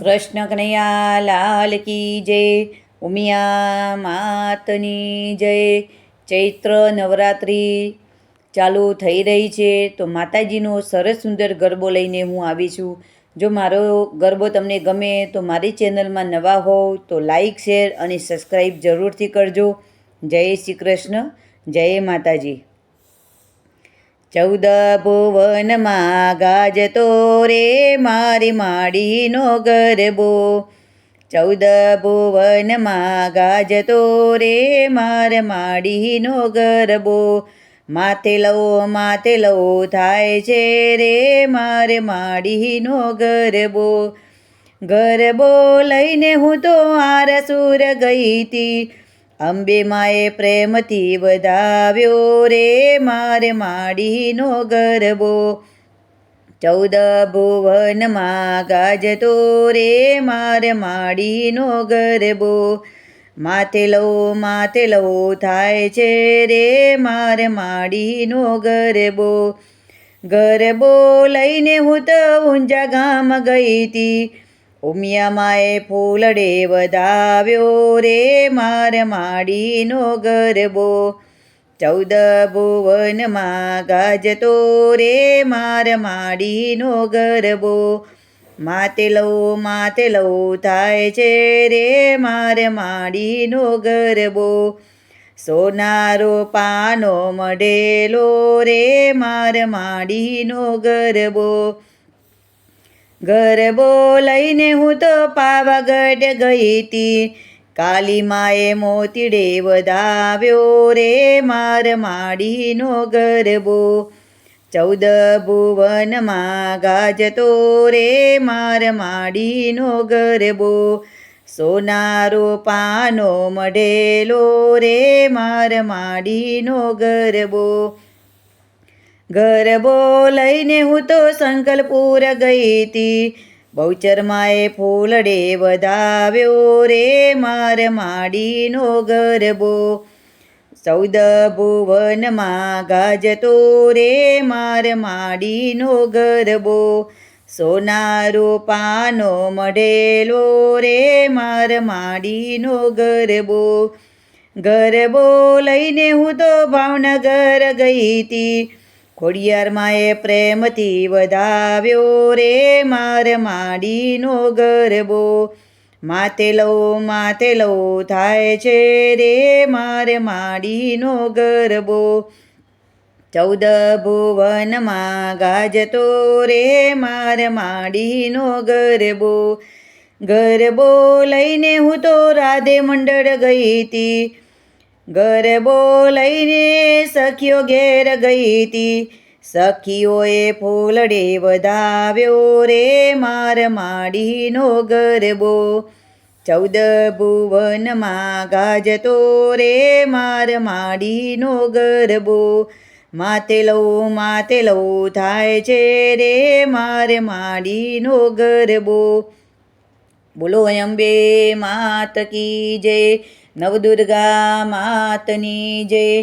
કૃષ્ણ કનૈયા, લાલ કી જય, ઉમિયા માતની જય, ચૈત્ર નવરાત્રિ ચાલુ થઈ રહી છે. તો માતાજીનો સરસ સુંદર ગરબો લઈને હું આવી છું. જો મારો ગરબો તમને ગમે તો મારી ચેનલમાં નવા હોવ તો લાઈક, શેર અને સબસ્ક્રાઈબ જરૂરથી કરજો. જય શ્રી કૃષ્ણ. જય માતાજી. ચૌદ ભુવનમાં ગાજતો રે મારી માડીનો ગરબો. ચૌદ ભુવનમાં ગાજતો રે માર માડીનો ગરબો. માથે લવો માથે લવો થાય છે રે મારે માડીનો ગરબો. ગરબો લઈને હું તો આરસુર ગઈ તી. અંબે પ્રેમથી વધાવ્યો રે, મારે માડીનો ગરબો. ચૌદ ભુવનમાં ગાજતો રે, મારે માડીનો ગરબો. માથે લવો માથે લવો થાય છે રે, મારે માડીનો ગરબો. ગરબો લઈને હું તો ઊંઝા ગામ ગઈ તી ઉમિયા માએ ફૂલડે વધાવ્યો રે, માર માડીનો ગરબો. ચૌદ ભુવનમાં ગાજતો રે, માર માડીનો ગરબો. માતેલો માતેલો થાય છે રે, માર માડીનો ગરબો. સોનારો પાનો મઢેલો રે, માર માડીનો ગરબો. ગરબો લઈને હું તો પાવાગઢ ગઈ તી કાલી માએ મોતીડે વધાવ્યો રે માર માડીનો ગરબો. ચૌદ ભુવનમાં ગાજતો રે માર માડીનો ગરબો. સોનારો પાનો મઢેલો રે માર માડીનો ગરબો. ગરબો લઈને હું તો સંકલ્પુર ગઈ તી બહુચરમાએ ફૂલડે વધાવ્યો રે માર માડીનો ગરબો. સૌદ ભુવનમાં ગાજતો રે માર માડીનો ગરબો. સોનારો પાનો મઢેલો રે માર માડીનો ગરબો. ગરબો લઈને હું તો ભાવનગર ગઈ તી ખોડિયાર માએ પ્રેમથી વધાવ્યો રે, માર માડીનો ગરબો. માતે લઉ માતે લવો થાય છે રે, માર માડીનો ગરબો. ચૌદ ભુવનમાં ગાજતો રે, માર માડીનો ગરબો. ગરબો લઈને હું તો રાધે મંડળ ગઈ તી ગરબો લઈને સખીઓ ઘેર ગઈ તી સખીઓએ ફૂલડે વધાવ્યો રે, માર માડીનો ગરબો. ચૌદ ભુવનમાં ગાજતો રે, માર માડીનો ગરબો. માથે લવું માથે લઉં થાય છે રે, માર માડીનો ગરબો. બોલો અંબે, માત કી જય, નવદુર્ગા માતની જય.